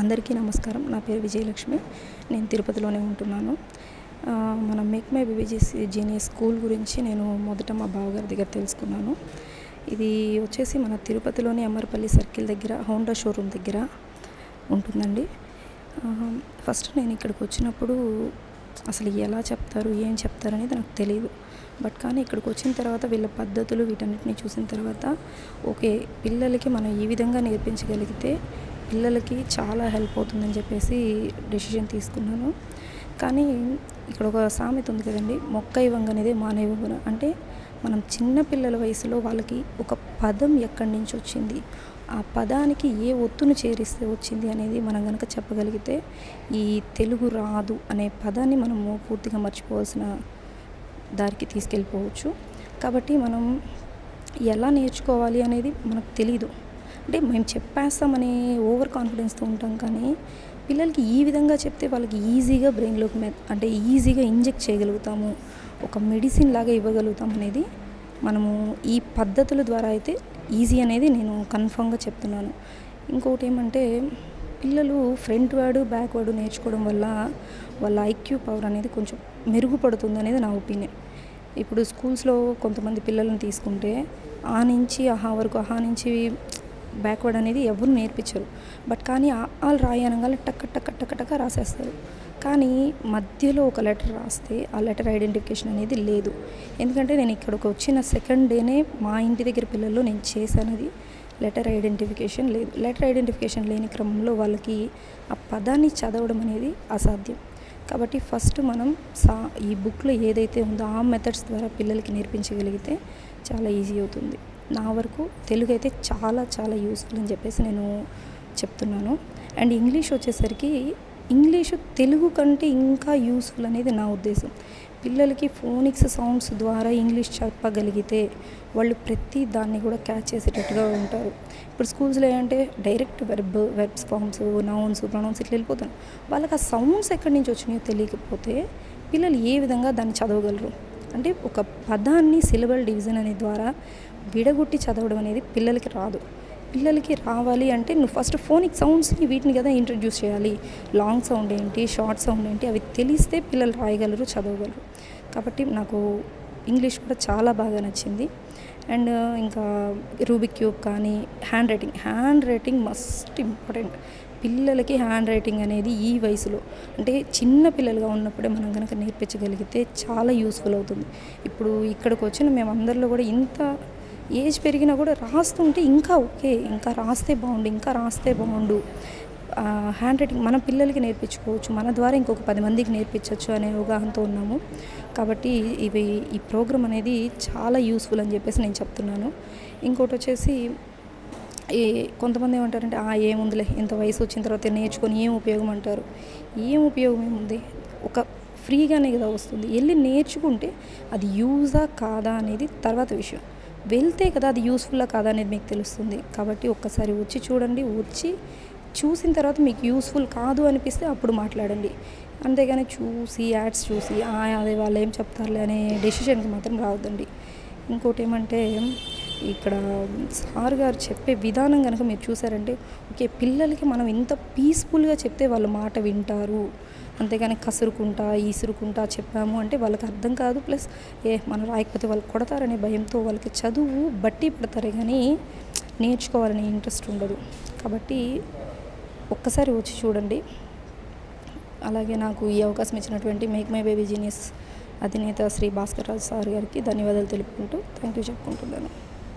అందరికీ నమస్కారం. నా పేరు విజయలక్ష్మి. నేను తిరుపతిలోనే ఉంటున్నాను. మన make my babies genius school గురించి నేను మొదట మా బావగారి దగ్గర తెలుసుకున్నాను. ఇది వచ్చేసి మన తిరుపతిలోని అమర్పల్లి సర్కిల్ దగ్గర హోండా షోరూమ్ దగ్గర ఉంటుందండి. ఫస్ట్ నేను ఇక్కడికి వచ్చినప్పుడు అసలు ఎలా చెప్తారు ఏం చెప్తారు అనేది నాకు తెలియదు బట్ కానీ ఇక్కడికి వచ్చిన తర్వాత వీళ్ళ పద్ధతులు వీటన్నిటిని చూసిన తర్వాత ఓకే పిల్లలకి మనం ఈ విధంగా నేర్పించగలిగితే పిల్లలకి చాలా హెల్ప్ అవుతుందని చెప్పేసి డెసిషన్ తీసుకున్నాను. కానీ ఇక్కడ ఒక సామెత ఉంది కదండి మొక్క ఇవ్వంగనేదే అనేది మానేవ్వన అంటే మనం చిన్న పిల్లల వయసులో వాళ్ళకి ఒక పదం ఎక్కడి నుంచి వచ్చింది? ఆ పదానికి ఏ ఒత్తును చేరిస్తే వచ్చింది అనేది మనం కనుక చెప్పగలిగితే ఈ తెలుగు రాదు అనే పదాన్ని మనము పూర్తిగా మర్చిపోవాల్సిన దారికి తీసుకెళ్ళిపోవచ్చు. కాబట్టి మనం ఎలా నేర్చుకోవాలి అనేది మనకు తెలీదు. అంటే మేము చెప్పేస్తామనే ఓవర్ కాన్ఫిడెన్స్తో ఉంటాం కానీ పిల్లలకి ఈ విధంగా చెప్తే వాళ్ళకి ఈజీగా బ్రెయిన్లోకి మె అంటే ఈజీగా ఇంజెక్ట్ చేయగలుగుతాము. ఒక మెడిసిన్ లాగా ఇవ్వగలుగుతాం అనేది మనము ఈ పద్ధతుల ద్వారా అయితే ఈజీ అనేది నేను కన్ఫామ్గా చెప్తున్నాను. ఇంకొకటి ఏమంటే పిల్లలు ఫ్రంట్ వర్డ్ బ్యాక్ వర్డ్ నేర్చుకోవడం వల్ల వాళ్ళ ఐక్యూ పవర్ అనేది కొంచెం మెరుగుపడుతుంది అనేది నా ఒపీనియన్. ఇప్పుడు స్కూల్స్లో కొంతమంది పిల్లలను తీసుకుంటే ఆ నుంచి అహా వరకు అహా నుంచి బ్యాక్వర్డ్ అనేది ఎవరు నేర్పించరు. బట్ కానీ వాళ్ళు రాయనగానే టక్ అనగానే టక్క టక్క టక్క టక్క రాసేస్తారు. కానీ మధ్యలో ఒక లెటర్ రాస్తే ఆ లెటర్ ఐడెంటిఫికేషన్ అనేది లేదు. ఎందుకంటే నేను ఇక్కడికి వచ్చిన సెకండ్ డేనే మా ఇంటి దగ్గర పిల్లల్లో నేను చేశానది లెటర్ ఐడెంటిఫికేషన్ లేదు. లెటర్ ఐడెంటిఫికేషన్ లేని క్రమంలో వాళ్ళకి ఆ పదాన్ని చదవడం అనేది అసాధ్యం. కాబట్టి ఫస్ట్ మనం సా ఈ బుక్లో ఏదైతే ఉందో ఆ మెథడ్స్ ద్వారా పిల్లలకి నేర్పించగలిగితే చాలా ఈజీ అవుతుంది. నా వరకు తెలుగు అయితే చాలా చాలా యూస్ఫుల్ అని చెప్పేసి నేను చెప్తున్నాను. అండ్ ఇంగ్లీష్ వచ్చేసరికి ఇంగ్లీషు తెలుగు కంటే ఇంకా యూస్ఫుల్ అనేది నా ఉద్దేశం. పిల్లలకి ఫోనిక్స్ సౌండ్స్ ద్వారా ఇంగ్లీష్ చెప్పగలిగితే వాళ్ళు ప్రతి దాన్ని కూడా క్యాచ్ చేసేటట్టుగా ఉంటారు. ఇప్పుడు స్కూల్స్లో ఏంటంటే direct verb verbs forms nouns pronouns ఇట్లా వెళ్ళిపోతాను వాళ్ళకి ఆ సౌండ్స్ ఎక్కడి నుంచి వచ్చినాయో తెలియకపోతే పిల్లలు ఏ విధంగా దాన్ని చదవగలరు? అంటే ఒక పదాన్ని సిలబల్ డివిజన్ అనే ద్వారా విడగొట్టి చదవడం అనేది పిల్లలకి రాదు. పిల్లలకి రావాలి అంటే నువ్వు ఫస్ట్ ఫోనిక్ సౌండ్స్ని వీటిని కదా ఇంట్రడ్యూస్ చేయాలి. లాంగ్ సౌండ్ ఏంటి షార్ట్ సౌండ్ ఏంటి అవి తెలిస్తే పిల్లలు రాయగలరు చదవగలరు. కాబట్టి నాకు ఇంగ్లీష్ కూడా చాలా బాగా నచ్చింది. అండ్ uh, ఇంకా రూబిక్ క్యూబ్ కానీ handwriting handwriting must important పిల్లలకి హ్యాండ్ రైటింగ్ అనేది ఈ వయసులో అంటే చిన్న పిల్లలుగా ఉన్నప్పుడే మనం కనుక నేర్పించగలిగితే చాలా యూస్ఫుల్ అవుతుంది. ఇప్పుడు ఇక్కడికి వచ్చిన మేమందరిలో కూడా ఇంత ఏజ్ పెరిగినా కూడా రాస్తుంటే ఇంకా ఓకే ఇంకా రాస్తే బాగుండు ఇంకా రాస్తే బాగుండు. హ్యాండ్ రైటింగ్ మన పిల్లలకి నేర్పించుకోవచ్చు మన ద్వారా ఇంకొక పది మందికి నేర్పించవచ్చు అనే అవగాహనతో ఉన్నాము. కాబట్టి ఇవి ఈ ప్రోగ్రామ్ అనేది చాలా యూస్ఫుల్ అని చెప్పేసి నేను చెప్తున్నాను. ఇంకోటి వచ్చేసి ఈ కొంతమంది ఏమంటారంటే ఆ ఏముందిలే ఇంత వయసు వచ్చిన తర్వాత నేర్చుకొని ఏం ఉపయోగం? అంటారు. ఏం ఉపయోగం ఏముంది? ఒక ఫ్రీగానే కదా వస్తుంది. వెళ్ళి నేర్చుకుంటే అది యూజా కాదా అనేది తర్వాత విషయం. వెళ్తే కదా అది యూస్ఫుల్లా కాదా అనేది మీకు తెలుస్తుంది. కాబట్టి ఒక్కసారి వచ్చి చూడండి. వచ్చి చూసిన తర్వాత మీకు యూస్ఫుల్ కాదు అనిపిస్తే అప్పుడు మాట్లాడండి. అంతేగాని చూసి యాడ్స్ చూసి అదే వాళ్ళు ఏం చెప్తారులే అనే డెసిషన్కి మాత్రం రావద్దండి. ఇంకోటి ఏమంటే ఇక్కడ సార్ గారు చెప్పే విధానం కనుక మీరు చూసారంటే ఓకే పిల్లలకి మనం ఇంత పీస్ఫుల్గా చెప్తే వాళ్ళ మాట వింటారు. అంతేగాని కసురుకుంటా ఈసురుకుంటా చెప్పాము అంటే వాళ్ళకి అర్థం కాదు. ప్లస్ ఏ మనం రాయకపోతే వాళ్ళు కొడతారనే భయంతో వాళ్ళకి చదువు బట్టి పడతారే కానీ నేర్చుకోవాలనే ఇంట్రెస్ట్ ఉండదు. కాబట్టి ఒక్కసారి వచ్చి చూడండి. అలాగే నాకు ఈ అవకాశం ఇచ్చినటువంటి మేక్ మై బేబీ జీనియస్ అధినేత శ్రీ భాస్కర్ రాజు సార్ గారికి ధన్యవాదాలు తెలుపుకుంటూ థ్యాంక్ యూ చెప్పుకుంటున్నాను.